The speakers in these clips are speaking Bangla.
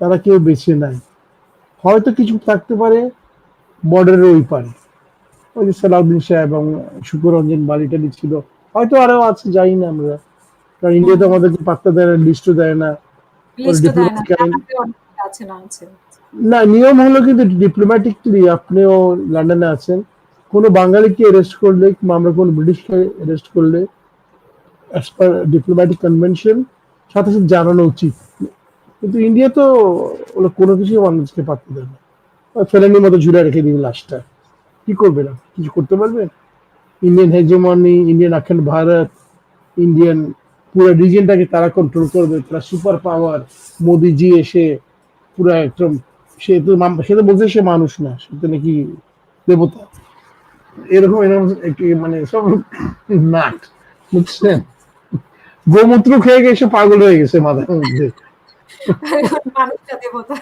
তারা কেউ বেছে নেয়। হয়তো কিছু থাকতে পারে বর্ডারের ওই পারে। ওই যে সালাউদ্দিন সাহেব এবং শুকুরঞ্জন বালিটালি ছিল। হয়তো আরও আছে জানি না আমরা। কারণ ইন্ডিয়া তো আমাদেরকে পাত্তা দেয় না লিস্টও দেয় না। না নিয়ম হলো কিন্তু ডিপ্লোম্যাটিকলি আপনিও লন্ডনে আছেন। কোনো বাঙালিকে অ্যারেস্ট করলে কিংবা আমরা কোনো ব্রিটিশকে অ্যারেস্ট করলে অ্যাজ পার ডিপ্লোম্যাটিক কনভেনশন সাথে সাথে জানানো উচিত। কিন্তু ইন্ডিয়া তো ওরা কোনো কিছুই মানুষকে পাত্তা দেয় না। ফেলানির মতো ঝুলে রেখে দিবে লাশটা কি করবে না কিছু করতে পারবে? ইন্ডিয়ান হেজমনি ইন্ডিয়ান অখণ্ড ভারত ইন্ডিয়ান পুরো রিজিয়নটাকে তারা কন্ট্রোল করবে, তারা সুপার পাওয়ার মোদিজি এসে পুরো একদম, সে তো সে তো বলছে সে মানুষ না, সে তো নাকি দেবতা। এরকম এরকম একটি মানে সব নাট, বুঝছেন? গোমূত্র খেয়ে গেছে পাগল হয়ে গেছে মাথার মধ্যে। মানুষটা দেবতা।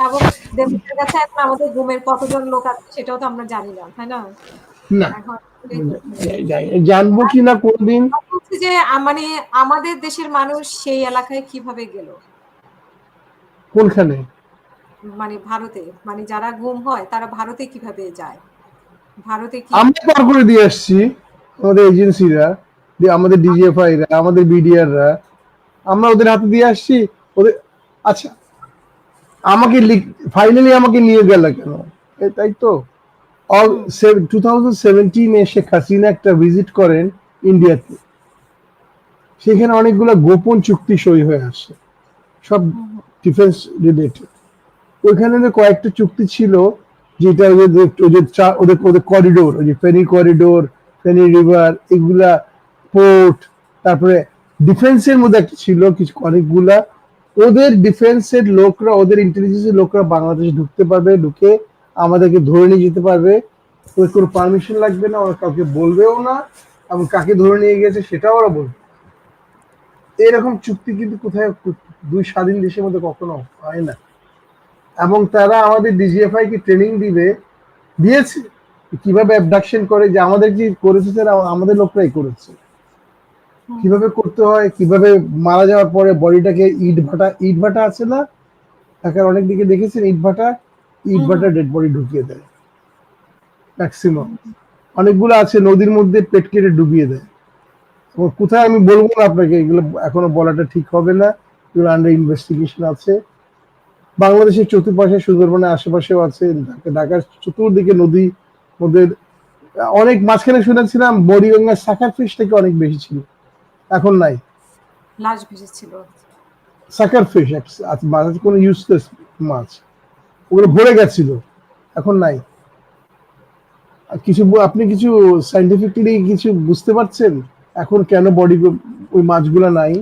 এবং দেবতার কাছে এখন আমাদের ঘুমের কতজন লোক আছে সেটাও তো আমরা জানি না তাই না? না। জানব কি না কোনদিন যে মানে আমাদের দেশের মানুষ সেই এলাকায় কীভাবে গেল? কোনখানে? মানে ভারতে মানে যারা গুম হয় তারা ভারতে কীভাবে যায়? ভারতে কি আমরা পার করে দিয়ে আসছি আমাদের এজেন্সিরা আমাদের ডিজিএফআই রা আমাদের বিডিআর রা আমরা ওদের হাতে দিয়ে আসছি ওদের আচ্ছা আমাকে ফাইনালি আমাকে নিয়ে গেল কেন? তাই তো। অল টু থাউজেন্ড সেভেন্টিনে শেখ হাসিনা একটা ভিজিট করেন ইন্ডিয়াতে সেখানে অনেকগুলো গোপন চুক্তি সই হয়ে আসে। সব ডিফেন্স রিলেটেড ওইখানে কয়েকটা চুক্তি ছিল, যেটা ওদের ওদের ওদের ওদের করিডোর ওই যে ফেনি করিডোর ফেনি রিভার এগুলা পোর্ট তারপরে ডিফেন্সের মধ্যে একটা ছিল, কিছু, অনেকগুলা ওদের ডিফেন্সের লোকরা, ওদের ইন্টেলিজেন্সের লোকরা বাংলাদেশে ঢুকতে পারবে, ঢুকে আমাদেরকে ধরে নিয়ে যেতে পারবে। ওদের কোনো পারমিশন লাগবে না, ওরা কাউকে বলবেও না, এবং কাকে ধরে নিয়ে গেছে সেটাও ওরা বলবে এরকম চুক্তি কিন্তু কোথায় দুই স্বাধীন দেশের মধ্যে কখনো হয় না। এবং তারা আমাদের ডিজিএফআই কে ট্রেনিং দিবে, দিয়েছে। কীভাবে অ্যাবডাকশন করে, যে আমাদের কি করেছে আমাদের লোকরাই করেছে। কীভাবে করতে হয় কীভাবে মারা যাওয়ার পরে বডিটাকে ইট ভাটা ইট ভাটা আছে না? ঢাকার অনেক দিকে দেখেছেন ইট ভাটা? ইট ভাটা ডেড বডি ঢুকিয়ে দেয়। ম্যাক্সিমাম অনেকগুলো আছে নদীর মধ্যে পেট কেটে ডুবিয়ে দেয়। কোথায় আমি বলব না আপনাকে এগুলো এখনও বলাটা ঠিক হবে না। এগুলো আন্ডার ইনভেস্টিগেশন আছে। বাংলাদেশের চতুর্পাশে সুন্দরবনের আশেপাশেও আছে ঢাকার চতুর্দিকে নদী মধ্যে অনেক মাঝখানে শুনেছিলাম বড়িগঙ্গার সাকার ফিশ থেকে অনেক বেশি ছিল। এখন নাই? লাশ ভেসেছিল সাকার ফিশ মাছ কোনো ইউজলেস মাছ। ওগুলো ভরে গেছিল এখন নাই। কিছু আপনি কিছু সাইন্টিফিকলি কিছু বুঝতে পারছেন? এখন কেন বডি ওই মাছগুলো নাই?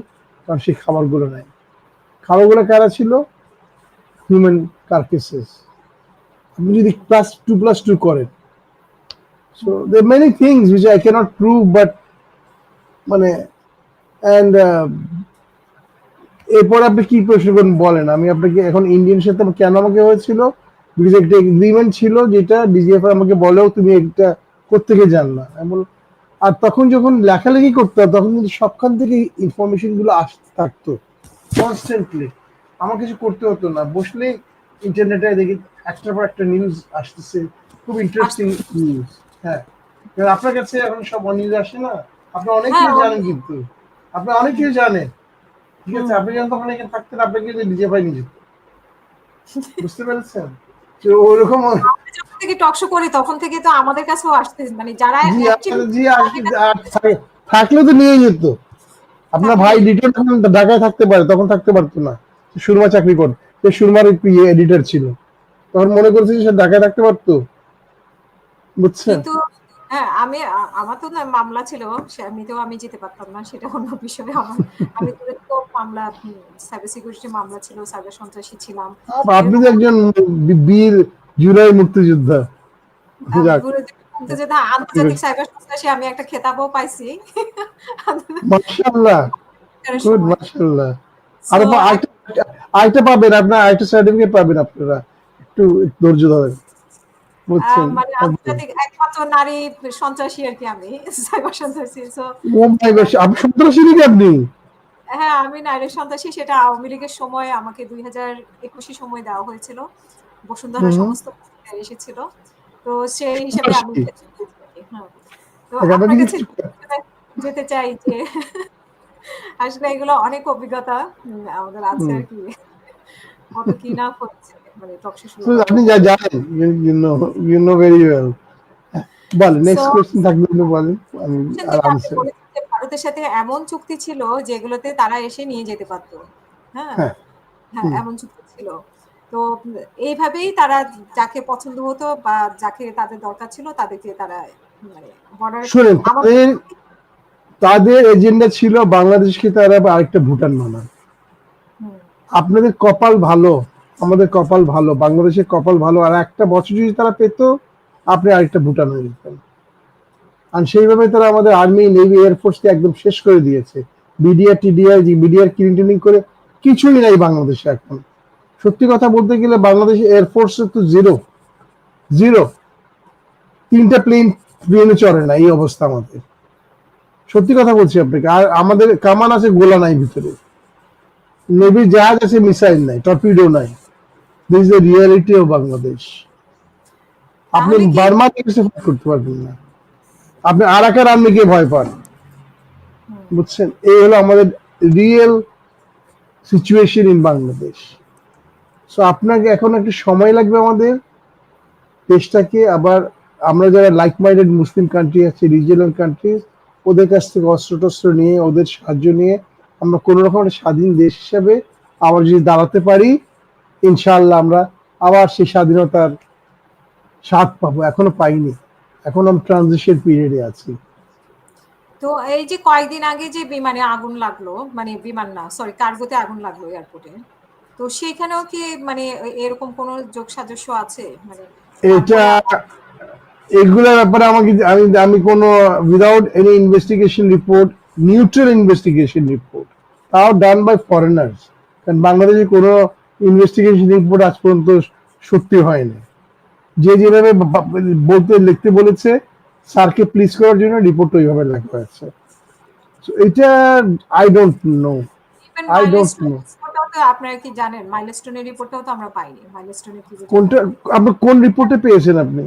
কারণ সেই খাবারগুলো নাই। খাবারগুলো কারা ছিল? হিউম্যান কার্কেসেস আপনি যদি প্লাস টু প্লাস টু করেন। So they many things which I can't prove but মানে অ্যান্ড এরপর আপনি কি প্রশ্ন করেন বলেন? আমি আপনাকে এখন ইন্ডিয়ান সাথে কেন আমাকে হয়েছিল? বিকজ একটা এগ্রিমেন্ট ছিল যেটা ডিজিএফ আমাকে বলেও তুমি এটা কোথেকে জান না আর তখন যখন লেখালেখি করতে তখন কিন্তু সবখান থেকে ইনফরমেশনগুলো আসতে থাকতো। কনস্ট্যান্টলি আমার কিছু করতে হতো না। বসলে ইন্টারনেটে দেখি একটার পর একটা নিউজ আসতেছে। খুব ইন্টারেস্টিং নিউজ হ্যাঁ। আপনার কাছে এখন সব নিউজ আসে না? আপনি অনেক হ্যাঁ, কিছু জানেন কিন্তু। আপনি অনেক কিছু জানেন। ঠিক আছে আপনি যখন তখন এখানে থাকতেন আপনাকে নিজে পাই নিজে। বুঝতে পেরেছেন? তো ওরকম থেকে টকশো করি তখন থেকে তো আমাদের কাছেও আসতে মানে যারা জি actually- আপনাদের জি আসলে আর থাক- থাকলেও তো নিয়ে যেত। আপনার ভাই ডিটেল তখন ঢাকায় থাকতে পারে তখন থাকতে পারতো না। সুরমা চাকরি করে। সে সুরমার একটু ইয়ে এডিটর ছিল। তখন মনে করছে যে সে ঢাকায় থাকতে পারতো। বুঝছেন? হ্যাঁ আমি আমার তো না মামলা ছিল সে এমনিতেও আমি যেতে পারতাম না সেটা অন্য বিষয়ে আমার আমি তো মামলা সাইবার সিকিউরিটি মামলা ছিল সাইবার সন্ত্রাসী ছিলাম। আপনি তো একজন বীর জুলাই মুক্তিযোদ্ধা। যাক। যেটা আন্তর্জাতিক সাইবার সন্ত্রাসী আমি একটা খেতাবও পাইছি। মাশাআল্লাহ। গুড মাশাআল্লাহ। আর আরেকটা পাবেন আপনার আরেকটা সার্টিফিকেট পাবেন আপনারা। একটু ধৈর্য ধরেন। মানে আন্তর্জাতিক একমাত্র নারী সন্ত্রাসী আর কি আমি সাইবার সন্ত্রাসী সো ও মাই গড আপনি সন্ত্রাসী নাকি আপনি হ্যাঁ, আমি নারী সন্ত্রাসী সেটা আওয়ামী লীগের সময় আমাকে ২০২১ এ সময় দেওয়া হয়েছিল। বসুন্ধরা সমস্ত এসেছিল। তো সেই হিসাবে আমি হ্যাঁ। তো আপনার আপনার কাছে যেতে চাই যে আসলে এগুলো অনেক অভিজ্ঞতা আমাদের আছে হুম। আরকি। কত কি না হচ্ছে মানে আপনি যা জানেন you know you know very well. বলেন নেক্সট কোয়েশ্চেন থাকলে আপনি বলেন। আমি আর আনসার ভারতের সাথে এমন চুক্তি ছিল যেগুলোতে তারা এসে নিয়ে যেতে পারত। হ্যাঁ? হ্যাঁ। হ্যাঁ, এমন চুক্তি ছিল। তো এইভাবেই তারা যাকে পছন্দ হতো বা যাকে তাদের দরকার ছিল তাদেরকে তারা মানে শুনেন তাদের তাদের এজেন্ডা ছিল বাংলাদেশকে তারা আরেকটা ভুটান বানায়। আপনাদের কপাল ভালো, আমাদের কপাল ভালো। বাংলাদেশের কপাল ভালো। আর একটা বছর যদি তারা পেত, আপনি আরেকটা ভুটান হয়ে যেতেন। আর সেইভাবে তারা আমাদের আর্মি, নেভি, এয়ারফোর্সকে একদম শেষ করে দিয়েছে। বিডিআর, টিডিআর, বিডিআর ক্লিন-টিলিং করে কিছুই নাই বাংলাদেশে এখন। সত্যি কথা বলতে গেলে বাংলাদেশ এয়ারফোর্স তো জিরো। জিরো। তিনটা প্লেন প্লেনে চড়ে না এই অবস্থা আমাদের। সত্যি কথা বলছি আপনাকে। আর আমাদের কামান আছে গোলা নাই ভিতরে। নেভি জাহাজ আছে মিসাইল নাই, টর্পিডো নাই। This is the reality of Bangladesh. আপনি বার্মা থেকে সাপোর্ট করতে পারবেন না। আপনি আরাকান আর্মিকে ভয় পান। বুঝছেন? এই হলো আমাদের real situation in Bangladesh. So আপনাকে এখন একটু সময় লাগবে আমাদের দেশটাকে আবার আমরা যারা লাইক মাইন্ডেড মুসলিম কান্ট্রি আছে, রিজিওনাল কান্ট্রিজ ওদের কাছ থেকে অস্ত্র-টস্ত্র নিয়ে ওদের সাহায্য নিয়ে আমরা কোন রকম একটা স্বাধীন দেশ হিসাবে আবার যদি দাঁড়াতে পারি, ইনশাআল্লাহ আমরা আবার সেই স্বাধীনতার স্বাদ পাবো। এখনও পাইনি। এখন আমরা ট্রানজিশন পিরিয়ডে আছি। তো এই যে কয়েকদিন আগে যে বিমানে আগুন লাগল, মানে বিমান না সরি কার্গোতে আগুন লাগল এয়ারপোর্টে। তো সেখানেও কি মানে এরকম কোন যোগসাজস্য আছে? মানে এটা এগুলার ব্যাপারে আমাকে আমি আমি কোন without any investigation report, neutral investigation report তাও ডান বাই ফরেনার্স। কারণ বাংলাদেশে কোন ইনভেস্টিগেশন রিপোর্ট আজ পর্যন্ত সত্যি হয়নি। যে যেভাবে বলতে লিখতে বলেছে স্যারকে প্লিজ করার জন্য রিপোর্ট ওইভাবে লেখা হয়েছে। এটা I don't know. I don't know. আপনারা কি জানেন? মাইলস্টোনের রিপোর্টটাও তো আমরা পাইনি। মাইলস্টোনের কি কোনটা আপনি কোন রিপোর্টে পেয়েছেন আপনি?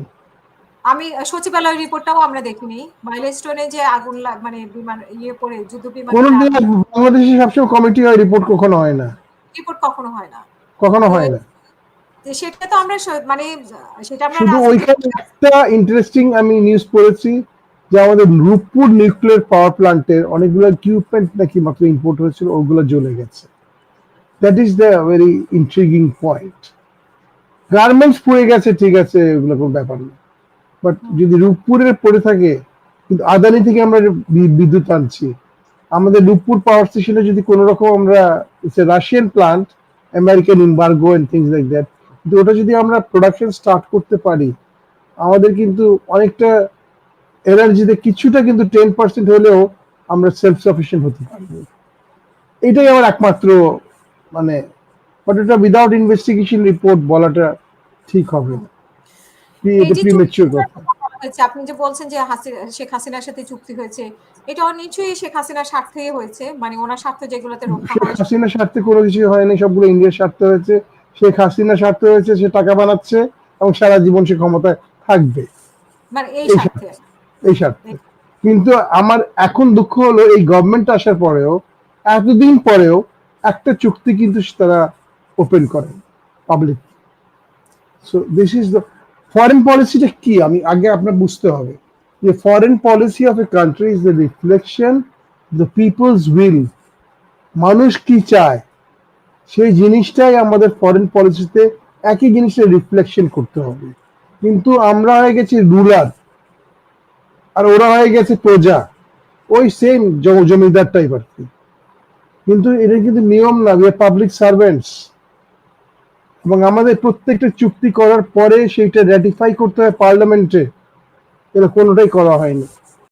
আমি সচিবালয় রিপোর্টটাও আমরা দেখিনি। মাইলস্টোনে যে আগুন মানে বিমান ইয়ে পড়ে যুদ্ধ বিমান কোন দিন বাংলাদেশে সবসময় কমিটি হয় রিপোর্ট কখনো হয় না। রিপোর্ট কখনো হয় না। কখনো হয় না। সেটা তো আমরা মানে সেটা আমরা শুধু ওইখানে একটা ইন্টারেস্টিং আমি নিউজ পড়েছি যে আমাদের রূপপুর নিউক্লিয়ার পাওয়ার প্ল্যান্টের অনেকগুলো ইকুইপমেন্ট নাকি মাত্র ইম্পোর্ট হয়েছিল ওগুলো জ্বলে গেছে। That is the very intriguing point. Garments পুড়ে গেছে ঠিক আছে এগুলো কোনো ব্যাপার না। বাট যদি রূপপুরে পড়ে থাকে কিন্তু আদানি থেকে আমরা বিদ্যুৎ আনছি আমাদের রূপপুর পাওয়ার স্টেশনে যদি কোনো রকম আমরা it's a Russian plant American embargo and things like that কিন্তু ওটা যদি আমরা প্রোডাকশন স্টার্ট করতে পারি আমাদের কিন্তু অনেকটা এনার্জিতে কিছুটা কিন্তু টেন পার্সেন্ট হলেও আমরা সেলফ সাফিসিয়েন্ট হতে পারব। এটাই আমার একমাত্র মানে বাট এটা উইদাউট ইনভেস্টিগেশন রিপোর্ট বলাটা ঠিক হবে না। আপনি যে বলছেন যে হাসি শেখ হাসিনার সাথে চুক্তি হয়েছে, এটাও নিশ্চয়ই শেখ হাসিনার স্বার্থেই হয়েছে। মানে উনার স্বার্থ যেগুলোতে রক্ষা হয় হাসিনার স্বার্থে কোনো কিছু হয়নি সবগুলো ইন্ডিয়ার স্বার্থে হয়েছে। শেখ হাসিনার স্বার্থে হয়েছে সে টাকা বানাচ্ছে এবং সারা জীবন সে ক্ষমতায় থাকবে। মানে এই এই স্বার্থে। এই স্বার্থে। কিন্তু আমার এখন দুঃখ হলো এই গভর্নমেন্ট আসার পরেও এতদিন পরেও একটা চুক্তি কিন্তু তারা ওপেন করে public so this is the foreign পলিসিটা কি? আমি আগে আপনার বুঝতে হবে। যে foreign policy of a country is the reflection the people's will মানুষ কি চায়? সেই জিনিসটাই আমাদের ফরেন পলিসিতে একই জিনিসটা রিফ্লেকশন করতে হবে। কিন্তু আমরা হয়ে গেছি রুলার আর ওরা হয়ে গেছে প্রজা। ওই সেম জমিদার টাইপ আর কি। কিন্তু এটা কিন্তু নিয়ম না উই পাবলিক সার্ভেন্টস এবং আমাদের প্রত্যেকটা চুক্তি করার পরে সেইটা র্যাটিফাই করতে হয় পার্লামেন্টে এটা কোনোটাই করা হয়নি।